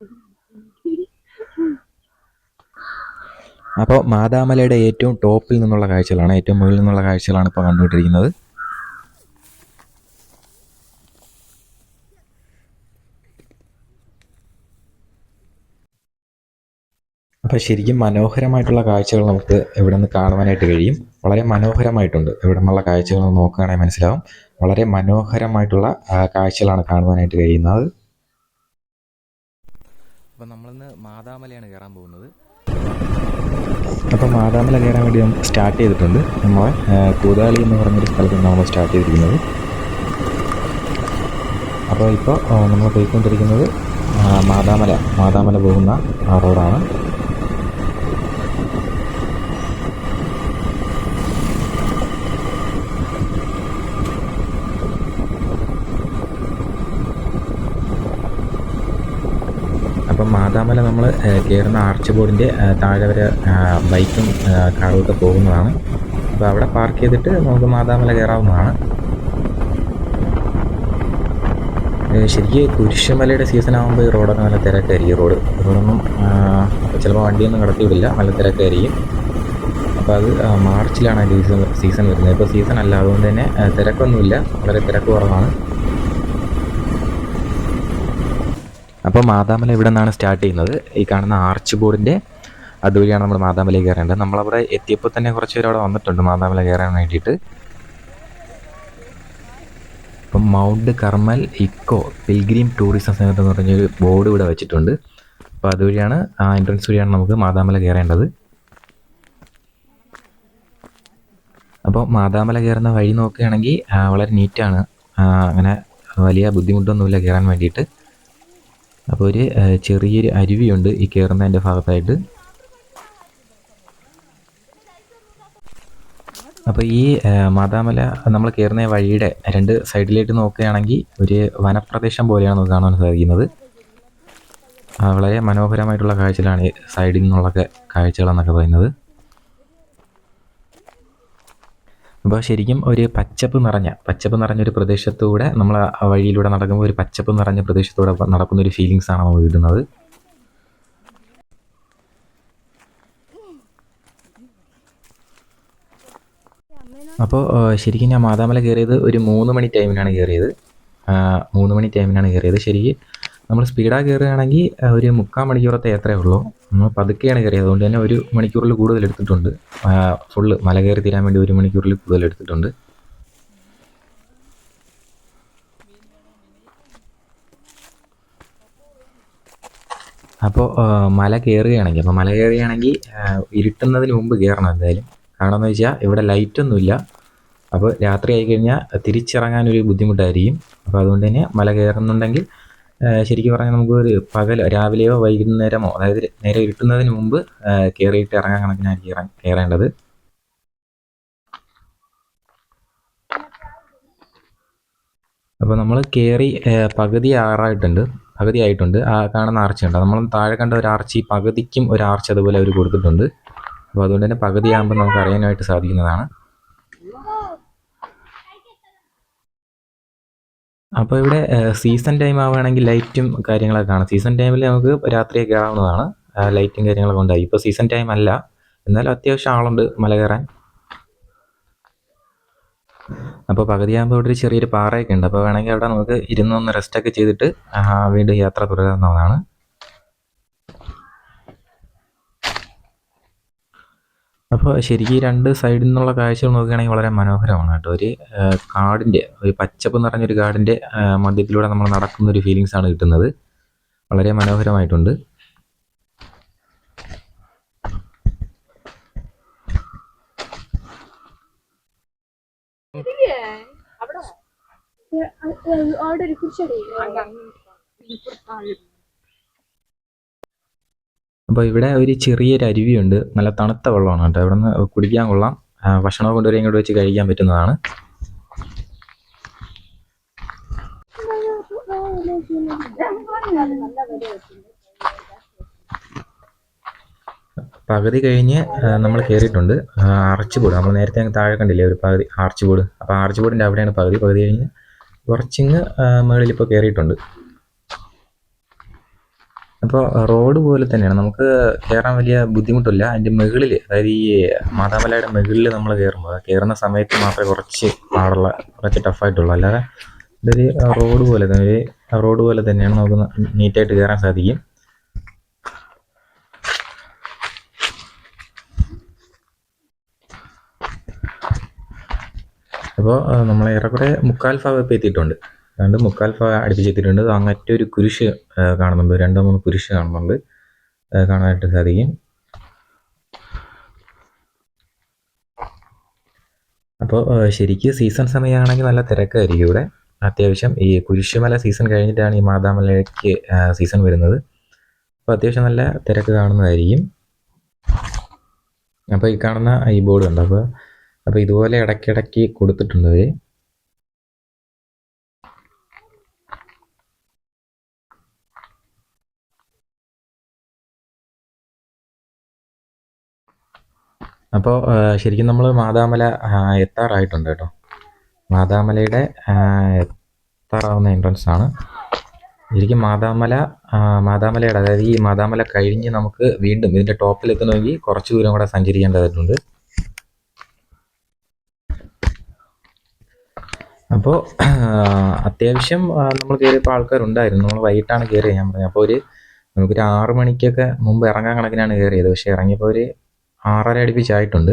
അപ്പോൾ മാതാമലയുടെ ഏറ്റവും ടോപ്പിൽ നിന്നുള്ള കാഴ്ചകളാണ് ഏറ്റവും മുകളിൽ നിന്നുള്ള കാഴ്ചകളാണ് ഇപ്പോൾ കണ്ടുകൊണ്ടിരിക്കുന്നത്. അപ്പോൾ ശരിക്കും മനോഹരമായിട്ടുള്ള കാഴ്ചകൾ നമുക്ക് ഇവിടെ നിന്ന് കാണുവാനായിട്ട് കഴിയും. വളരെ മനോഹരമായിട്ടുണ്ട്. ഇവിടെ നിന്നുള്ള കാഴ്ചകൾ നോക്കുകയാണെങ്കിൽ മനസ്സിലാവും. വളരെ മനോഹരമായിട്ടുള്ള കാഴ്ചകളാണ് കാണുവാനായിട്ട് കഴിയുന്നത് അപ്പോൾ നമ്മളിന്ന് മാതാമലയാണ് കയറാൻ പോകുന്നത്. അപ്പോൾ മാതാമല കയറാൻ വേണ്ടി നമ്മൾ സ്റ്റാർട്ട് ചെയ്തിട്ടുണ്ട്. നമ്മളെ കൂതാലി എന്ന് പറഞ്ഞൊരു സ്ഥലത്ത് നമ്മൾ സ്റ്റാർട്ട് ചെയ്തിരിക്കുന്നത്. അപ്പോൾ ഇപ്പോൾ നമ്മൾ പോയിക്കൊണ്ടിരിക്കുന്നത് മാതാമല മാതാമല പോകുന്ന റോഡാണ്. അപ്പം മാതാമല നമ്മൾ കയറുന്ന ആർച്ച് ബോർഡിന്റെ താഴെ വരെ ബൈക്കും കാറും ഒക്കെ പോകുന്നതാണ്. അപ്പോൾ അവിടെ പാർക്ക് ചെയ്തിട്ട് നമുക്ക് മാതാമല കയറാവുന്നതാണ് ശരിക്കും കുരിശുമലയുടെ സീസൺ ആകുമ്പോൾ ഈ റോഡൊക്കെ നല്ല തിരക്കായിരിക്കും. റോഡ് റോഡൊന്നും ചിലപ്പോൾ വണ്ടിയൊന്നും കടത്തിവിടില്ല. നല്ല തിരക്കായിരിക്കും. അപ്പോൾ അത് മാർച്ചിലാണ് അതിന്റെ സീസൺ സീസൺ വരുന്നത്. ഇപ്പോൾ സീസൺ അല്ല. അതുകൊണ്ട് തന്നെ തിരക്കൊന്നുമില്ല. വളരെ തിരക്ക് കുറവാണ്. അപ്പോൾ മാതാമല ഇവിടെ നിന്നാണ് സ്റ്റാർട്ട് ചെയ്യുന്നത്. ഈ കാണുന്ന ആർച്ച് ബോർഡിന്റെ അതുവഴിയാണ് നമ്മൾ മാതാമലയിൽ കയറേണ്ടത്. നമ്മളവിടെ എത്തിയപ്പോൾ തന്നെ കുറച്ച് പേര് അവിടെ വന്നിട്ടുണ്ട് മാതാമല കയറാൻ വേണ്ടിയിട്ട്. ഇപ്പം Mount Carmel eco pilgrim tourism centre എന്ന് പറഞ്ഞൊരു ബോർഡ് ഇവിടെ വെച്ചിട്ടുണ്ട്. അപ്പോൾ അതുവഴിയാണ് ആ എൻട്രൻസ് വഴിയാണ് നമുക്ക് മാതാമല കയറേണ്ടത്. അപ്പോൾ മാതാമല കയറുന്ന വഴി നോക്കുകയാണെങ്കിൽ വളരെ നീറ്റാണ് അങ്ങനെ വലിയ ബുദ്ധിമുട്ടൊന്നുമില്ല കയറാൻ വേണ്ടിയിട്ട്. അപ്പോൾ ഒരു ചെറിയൊരു അരുവിയുണ്ട് ഈ കയറുന്നതിന്റെ ഭാഗത്തായിട്ട്. അപ്പോൾ ഈ മാതാമല നമ്മൾ കയറുന്ന വഴിയുടെ രണ്ട് സൈഡിലേക്ക് നോക്കുകയാണെങ്കിൽ ഒരു വനപ്രദേശം പോലെയാണ് നമുക്ക് കാണാൻ സാധിക്കുന്നത്. വളരെ മനോഹരമായിട്ടുള്ള കാഴ്ചകളാണ് സൈഡിൽ നിന്നുള്ളൊക്കെ കാഴ്ചകളെന്നൊക്കെ പറയുന്നത്. അപ്പോൾ ശരിക്കും ഒരു പച്ചപ്പ് നിറഞ്ഞ പച്ചപ്പ് നിറഞ്ഞൊരു പ്രദേശത്തൂടെ നമ്മൾ ആ വഴിയിലൂടെ നടക്കുമ്പോൾ ഒരു പച്ചപ്പ് നിറഞ്ഞ പ്രദേശത്തൂടെ നടക്കുന്ന ഒരു ഫീലിങ്സ് ആണ് നമുക്ക് കിട്ടുന്നത്. അപ്പോൾ ശരിക്കും ഞാൻ മാതാമല കയറിയത് ഒരു മൂന്ന് മണി ടൈമിനാണ് കയറിയത്. മൂന്ന് മണി ടൈമിനാണ് കയറിയത്. ശരിക്കും നമ്മൾ സ്പീഡാ കയറുകയാണെങ്കിൽ ഒരു മുക്കാൽ മണിക്കൂറത്തെ യാത്രയേ ഉള്ളൂ. നമ്മൾ പതുക്കെയാണ് കയറിയത്. അതുകൊണ്ട് തന്നെ ഒരു മണിക്കൂറിൽ കൂടുതൽ എടുത്തിട്ടുണ്ട്. ഫുള്ള് മല കയറി തീരാൻ വേണ്ടി ഒരു മണിക്കൂറിൽ കൂടുതൽ എടുത്തിട്ടുണ്ട്. അപ്പോൾ മല കയറുകയാണെങ്കിൽ അപ്പോൾ മല കയറുകയാണെങ്കിൽ ഇരുട്ടുന്നതിന് മുമ്പ് കയറണം എന്തായാലും. കാരണം എന്ന് വെച്ചാൽ ഇവിടെ ലൈറ്റൊന്നുമില്ല അപ്പോൾ രാത്രി ആയിക്കഴിഞ്ഞാൽ തിരിച്ചിറങ്ങാനൊരു ബുദ്ധിമുട്ടായിരിക്കും. അപ്പോൾ അതുകൊണ്ട് തന്നെ മല കയറുന്നുണ്ടെങ്കിൽ ശരിക്കും പറഞ്ഞാൽ നമുക്ക് ഒരു പകൽ രാവിലെയോ വൈകുന്നേരമോ അതായത് നേരെ ഇരുട്ടുന്നതിന് മുമ്പ് കയറിയിട്ട് ഇറങ്ങാൻ കണക്കിനായിരിക്കും കയറേണ്ടത്. അപ്പോൾ നമ്മൾ കയറി പകുതി ആറായിട്ടുണ്ട് പകുതി ആയിട്ടുണ്ട്. ആ കാണുന്ന ആർച്ചയുണ്ട്. നമ്മൾ താഴെ കണ്ട ഒരു ആർച്ചി പകുതിക്കും ഒരു ആർച്ച് അതുപോലെ അവർ കൊടുത്തിട്ടുണ്ട്. അപ്പോൾ അതുകൊണ്ട് തന്നെ പകുതിയാകുമ്പോൾ നമുക്ക് അറിയാനായിട്ട് സാധിക്കുന്നതാണ്. അപ്പോൾ ഇവിടെ സീസൺ ടൈം ആവുകയാണെങ്കിൽ ലൈറ്റും കാര്യങ്ങളൊക്കെ ആണ് സീസൺ ടൈമിൽ നമുക്ക് രാത്രി ആവുന്നതാണ്. ലൈറ്റും കാര്യങ്ങളൊക്കെ ഉണ്ടായി. ഇപ്പോൾ സീസൺ ടൈം അല്ല. എന്നാലും അത്യാവശ്യം ആളുണ്ട് മല കയറാൻ. അപ്പോൾ പകുതിയാകുമ്പോൾ ഇവിടെ ഒരു ചെറിയൊരു പാറയൊക്കെ ഉണ്ട്. അപ്പോൾ വേണമെങ്കിൽ അവിടെ നമുക്ക് ഇരുന്ന് ഒന്ന് റെസ്റ്റൊക്കെ ചെയ്തിട്ട് വീണ്ടും യാത്ര തുടരാവുന്നതാണ്. അപ്പോൾ ശരിക്കും ഈ രണ്ട് സൈഡിൽ നിന്നുള്ള കാഴ്ചകൾ നോക്കുകയാണെങ്കിൽ വളരെ മനോഹരമാണ് കേട്ടോ. ഒരു കാടിന്റെ ഒരു പച്ചപ്പ് നിറഞ്ഞൊരു കാടിന്റെ മധ്യത്തിലൂടെ നമ്മൾ നടക്കുന്ന ഒരു ഫീലിങ്സ് ആണ് കിട്ടുന്നത്. വളരെ മനോഹരമായിട്ടുണ്ട്. അവിടെ? ഒരു കുരിശടി അപ്പോൾ ഇവിടെ ഒരു ചെറിയൊരു അരുവിയുണ്ട്. നല്ല തണുത്ത വെള്ളമാണ് കേട്ടോ. ഇവിടെ നിന്ന് കുടിക്കാൻ കൊള്ളാം. ഭക്ഷണം കൊണ്ടുവരെ ഇങ്ങോട്ട് വെച്ച് കഴിക്കാൻ പറ്റുന്നതാണ്. പകുതി കഴിഞ്ഞ് നമ്മൾ കയറിയിട്ടുണ്ട്. ആർച്ച് ബോർഡ് നമ്മൾ നേരത്തെ അങ്ങ് താഴെ കണ്ടില്ലേ ഒരു പകുതി ആർച്ച് ബോർഡ് അപ്പോൾ ആർച്ച് ബോർഡിന്റെ അവിടെയാണ് പകുതി. പകുതി കഴിഞ്ഞ് കുറച്ചിങ്ങ് മുകളിൽ ഇപ്പോൾ കയറിയിട്ടുണ്ട്. അപ്പോൾ റോഡ് പോലെ തന്നെയാണ്. നമുക്ക് കയറാൻ വലിയ ബുദ്ധിമുട്ടില്ല. അതിന്റെ മുകളിൽ അതായത് ഈ മാതാമലയുടെ മുകളിൽ നമ്മൾ കയറുമ്പോൾ കയറുന്ന സമയത്ത് മാത്രമേ കുറച്ച് പാടുള്ള കുറച്ച് ടഫായിട്ടുള്ളൂ അല്ലാതെ ഇതൊരു റോഡ് പോലെ തന്നെ ഒരു റോഡ് പോലെ തന്നെയാണ് നമുക്ക് നീറ്റായിട്ട് കയറാൻ സാധിക്കും. അപ്പോൾ നമ്മൾ ഏറെക്കുറെ മുക്കാൽ ഭാഗം ഇപ്പോൾ എത്തിയിട്ടുണ്ട്. അതുകൊണ്ട് മുക്കാൽ ഭാഗം അടുപ്പിച്ചെത്തിയിട്ടുണ്ട്. ഒരു കുരിശ് കാണുന്നുണ്ട്. രണ്ടോ മൂന്ന് കുരിശ് കാണുന്നുണ്ട്. കാണാനായിട്ട് സാധിക്കും. അപ്പോൾ ശരിക്കും സീസൺ സമയമാണെങ്കിൽ നല്ല തിരക്കായിരിക്കും ഇവിടെ. അത്യാവശ്യം ഈ കുരിശുമല സീസൺ കഴിഞ്ഞിട്ടാണ് ഈ മാതാമലയ്ക്ക് സീസൺ വരുന്നത്. അപ്പോൾ അത്യാവശ്യം നല്ല തിരക്ക് കാണുന്നതായിരിക്കും. അപ്പോൾ ഈ കാണുന്ന ഈ ബോർഡ് ഉണ്ട് അപ്പോൾ അപ്പോൾ ഇതുപോലെ ഇടയ്ക്കിടയ്ക്ക് കൊടുത്തിട്ടുണ്ട്. അപ്പോൾ ശരിക്കും നമ്മൾ മാതാമല എത്താറായിട്ടുണ്ട് കേട്ടോ. മാതാമലയുടെ എത്താറാവുന്ന എൻട്രൻസ് ആണ്. ശരിക്കും മാതാമല മാതാമലയുടെ അതായത് ഈ മാതാമല കഴിഞ്ഞ് നമുക്ക് വീണ്ടും ഇതിന്റെ ടോപ്പിൽ എത്തണമെങ്കിൽ കുറച്ച് ദൂരം കൂടെ സഞ്ചരിക്കേണ്ടതായിട്ടുണ്ട്. അപ്പോൾ അത്യാവശ്യം നമ്മൾ കയറിയപ്പോൾ ആൾക്കാരുണ്ടായിരുന്നു. നമ്മൾ വൈകിട്ടാണ് കയറിയത് ഞാൻ പറഞ്ഞത് അപ്പോൾ ഒരു നമുക്കൊരു ആറ് മണിക്കൊക്കെ മുമ്പ് ഇറങ്ങാൻ കണക്കിനാണ് കയറിയത്. പക്ഷേ ഇറങ്ങിയപ്പോൾ ഒരു ആറര അടുപ്പിച്ചായിട്ടുണ്ട്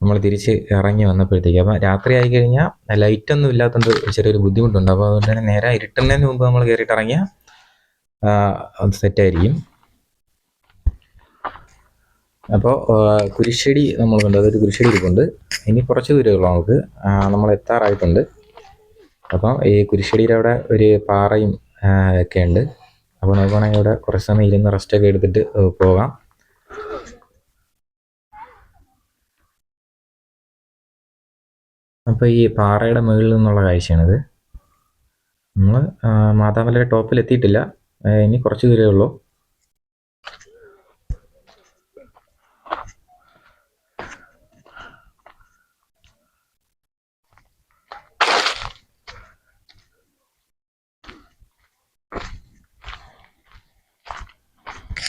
നമ്മൾ തിരിച്ച് ഇറങ്ങി വന്നപ്പോഴത്തേക്ക്. അപ്പം രാത്രി ആയി കഴിഞ്ഞാൽ ലൈറ്റൊന്നും ഇല്ലാത്തതുകൊണ്ട് ചെറിയൊരു ബുദ്ധിമുട്ടുണ്ട്. അപ്പോൾ അതുകൊണ്ട് തന്നെ നേരെ ഇരുട്ടുന്നതിന് മുമ്പ് നമ്മൾ കയറിയിട്ട് ഇറങ്ങിയാൽ അത് സെറ്റായിരിക്കും അപ്പോൾ കുരിശ്ശടി നമ്മൾ കണ്ടു. അതൊരു കുരിശ്ശടി ഇരിപ്പുണ്ട്. ഇനി കുറച്ച് ദൂരമേ ഉള്ളൂ നമുക്ക് നമ്മൾ എത്താറായിട്ടുണ്ട്. അപ്പം ഈ കുരിശ്ശടിയുടെ അവിടെ ഒരു പാറയും ഒക്കെ ഉണ്ട്. അപ്പോൾ നമുക്ക് വേണമെങ്കിൽ ഇവിടെ കുറച്ച് സമയം ഇരുന്ന് റെസ്റ്റൊക്കെ എടുത്തിട്ട് പോകാം. അപ്പോൾ ഈ പാറയുടെ മുകളിൽ നിന്നുള്ള കാഴ്ചയാണിത്. നമ്മൾ മാതാമലയുടെ ടോപ്പിൽ എത്തിയിട്ടില്ല. ഇനി കുറച്ച് ദൂരമേ ഉള്ളൂ.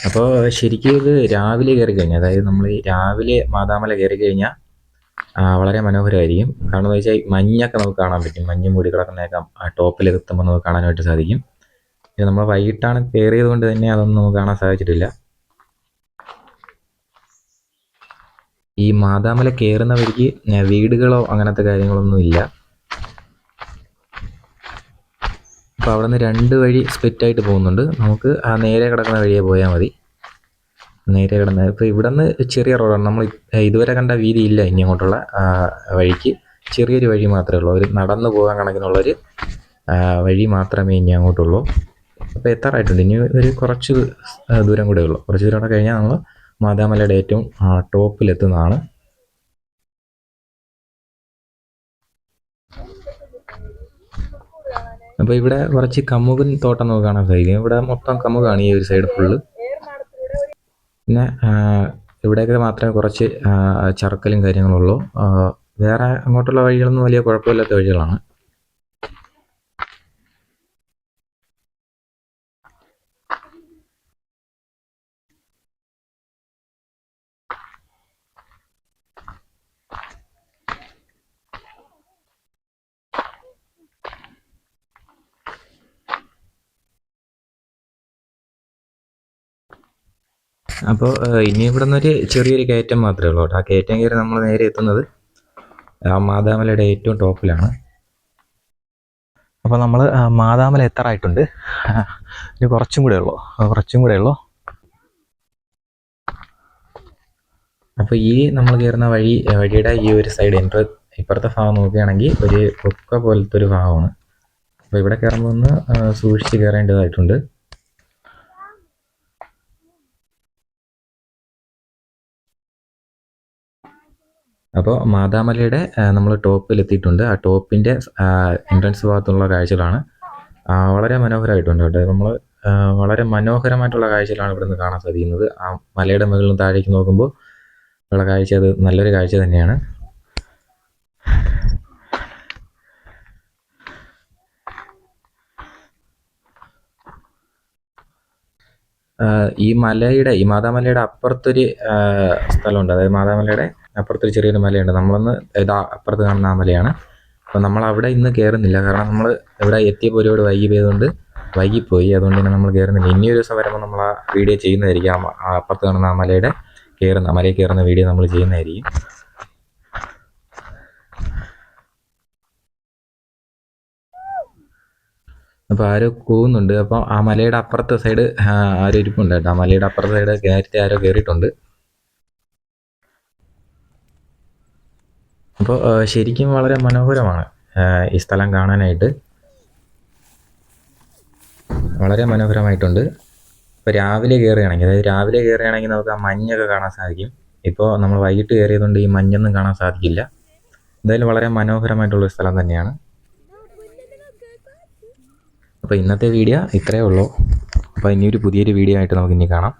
അപ്പോൾ ശരിക്കും ഇത് രാവിലെ കയറി കഴിഞ്ഞാൽ അതായത് നമ്മൾ രാവിലെ മാതാമല കയറി കഴിഞ്ഞാൽ വളരെ മനോഹരമായിരിക്കും. കാരണം എന്ന് വെച്ചാൽ മഞ്ഞൊക്കെ നമുക്ക് കാണാൻ പറ്റും. മഞ്ഞ് മൂടി കിടക്കുന്നതൊക്കെ ആ ടോപ്പിൽ എത്തുമ്പോൾ നമുക്ക് കാണാനായിട്ട് സാധിക്കും. ഇത് നമ്മൾ വൈകിട്ടാണ് കയറിയത് കൊണ്ട് തന്നെ അതൊന്നും നമുക്ക് കാണാൻ സാധിച്ചിട്ടില്ല. ഈ മാതാമല കയറുന്നവർക്ക് വീടുകളോ അങ്ങനത്തെ കാര്യങ്ങളൊന്നും ഇല്ല. അപ്പോൾ അവിടെ നിന്ന് രണ്ട് വഴി സ്പ്ലിറ്റായിട്ട് പോകുന്നുണ്ട്. നമുക്ക് ആ നേരെ കിടക്കുന്ന വഴിയെ പോയാൽ മതി. നേരെ കിടന്ന. ഇപ്പോൾ ഇവിടെ നിന്ന് ചെറിയ റോഡാണ് നമ്മൾ ഇതുവരെ കണ്ട വീതി ഇല്ല ഇനി അങ്ങോട്ടുള്ള വഴിക്ക്. ചെറിയൊരു വഴി മാത്രമേ ഉള്ളൂ. ഒരു നടന്നു പോകാൻ കണക്കിനുള്ളൊരു വഴി മാത്രമേ ഇനി അങ്ങോട്ടുള്ളൂ. അപ്പോൾ എത്താറായിട്ടുണ്ട്. ഇനി ഒരു കുറച്ച് ദൂരം കൂടെ ഉള്ളൂ. കുറച്ച് ദൂരം കൂടെ കഴിഞ്ഞാൽ നമ്മൾ മാതാമലയുടെ ഏറ്റവും ടോപ്പിലെത്തുന്നതാണ്. അപ്പോൾ ഇവിടെ കുറച്ച് കമുകൻ തോട്ടം നമുക്ക് കാണാൻ സാധിക്കും. ഇവിടെ മൊത്തം കമ്മുകാണ് ഈ ഒരു സൈഡ് ഫുള്ള് പിന്നെ ഇവിടെയൊക്കെ മാത്രമേ കുറച്ച് ചറുക്കലും കാര്യങ്ങളും കാര്യങ്ങളുള്ളൂ വേറെ അങ്ങോട്ടുള്ള വഴികളൊന്നും വലിയ കുഴപ്പമില്ലാത്ത വഴികളാണ്. അപ്പോൾ ഇനി ഇവിടെ നിന്നൊരു ചെറിയൊരു കയറ്റം മാത്രമേ ഉള്ളൂ ആ കയറ്റം കയറി നമ്മൾ നേരെ എത്തുന്നത് മാതാമലയുടെ ഏറ്റവും ടോപ്പിലാണ്. അപ്പോൾ നമ്മൾ മാതാമല എത്താറായിട്ടുണ്ട്. ഇനി കുറച്ചും കൂടെ ഉള്ളൂ. കുറച്ചും കൂടെ ഉള്ളൂ. അപ്പോൾ ഈ നമ്മൾ കയറുന്ന വഴി വഴിയുടെ ഈ ഒരു സൈഡ് എൻട്ര ഇപ്പുറത്തെ ഭാഗം നോക്കുകയാണെങ്കിൽ ഒരു കൊക്ക പോലത്തെ ഒരു ഭാഗമാണ്. അപ്പോൾ ഇവിടെ കയറുമ്പോൾ ഒന്ന് സൂക്ഷിച്ച് കയറേണ്ടതായിട്ടുണ്ട്. അപ്പോൾ മാതാമലയുടെ നമ്മൾ ടോപ്പിൽ എത്തിയിട്ടുണ്ട് ആ ടോപ്പിന്റെ എൻട്രൻസ് ഭാഗത്തുള്ള കാഴ്ചകളാണ്. വളരെ മനോഹരമായിട്ടുണ്ട് കേട്ടോ. നമ്മൾ വളരെ മനോഹരമായിട്ടുള്ള കാഴ്ചകളാണ് ഇവിടെ നിന്ന് കാണാൻ സാധിക്കുന്നത്. ആ മലയുടെ മുകളിൽ താഴേക്ക് നോക്കുമ്പോൾ ഉള്ള കാഴ്ച അത് നല്ലൊരു കാഴ്ച തന്നെയാണ്. ഈ മലയുടെ ഈ മാതാമലയുടെ അപ്പുറത്തൊരു സ്ഥലമുണ്ട്. അതായത് മാതാമലയുടെ അപ്പുറത്തൊരു ചെറിയൊരു മലയുണ്ട്. നമ്മളൊന്ന് ഇതാ അപ്പുറത്ത് കാണുന്ന ആ മലയാണ്. അപ്പോൾ നമ്മൾ അവിടെ ഇന്ന് കയറുന്നില്ല കാരണം നമ്മൾ ഇവിടെ എത്തിയപ്പോൾ ഒരുപാട് വൈകി പോയതുകൊണ്ട് വൈകിപ്പോയി. അതുകൊണ്ട് തന്നെ നമ്മൾ കയറുന്നില്ല ഇനിയൊരു ദിവസം വരുമ്പോൾ നമ്മൾ ആ വീഡിയോ ചെയ്യുന്നതായിരിക്കും. ആ അപ്പുറത്ത് കാണുന്ന ആ മലയുടെ കയറുന്ന മലയിൽ കയറുന്ന വീഡിയോ നമ്മൾ ചെയ്യുന്നതായിരിക്കും. അപ്പോൾ ആരോ കൂവുന്നുണ്ട്. അപ്പോൾ ആ മലയുടെ അപ്പുറത്തെ സൈഡ് ആരോ ഇരിപ്പുണ്ട് കേട്ടോ. ആ മലയുടെ അപ്പുറത്തെ സൈഡ് നേരത്തെ ആരോ കയറിയിട്ടുണ്ട് അപ്പോൾ ശരിക്കും വളരെ മനോഹരമാണ് ഈ സ്ഥലം കാണാനായിട്ട്. വളരെ മനോഹരമായിട്ടുണ്ട്. ഇപ്പോൾ രാവിലെ കയറുകയാണെങ്കിൽ അതായത് രാവിലെ കയറുകയാണെങ്കിൽ നമുക്ക് ആ മഞ്ഞൊക്കെ കാണാൻ സാധിക്കും. ഇപ്പോൾ നമ്മൾ വൈകിട്ട് കയറിയതുകൊണ്ട് ഈ മഞ്ഞൊന്നും കാണാൻ സാധിക്കില്ല. എന്തായാലും വളരെ മനോഹരമായിട്ടുള്ള ഒരു സ്ഥലം തന്നെയാണ്. അപ്പോൾ ഇന്നത്തെ വീഡിയോ ഇത്രയേ ഉള്ളൂ. അപ്പോൾ ഇനിയൊരു പുതിയൊരു വീഡിയോ ആയിട്ട് നമുക്ക് ഇനി കാണാം.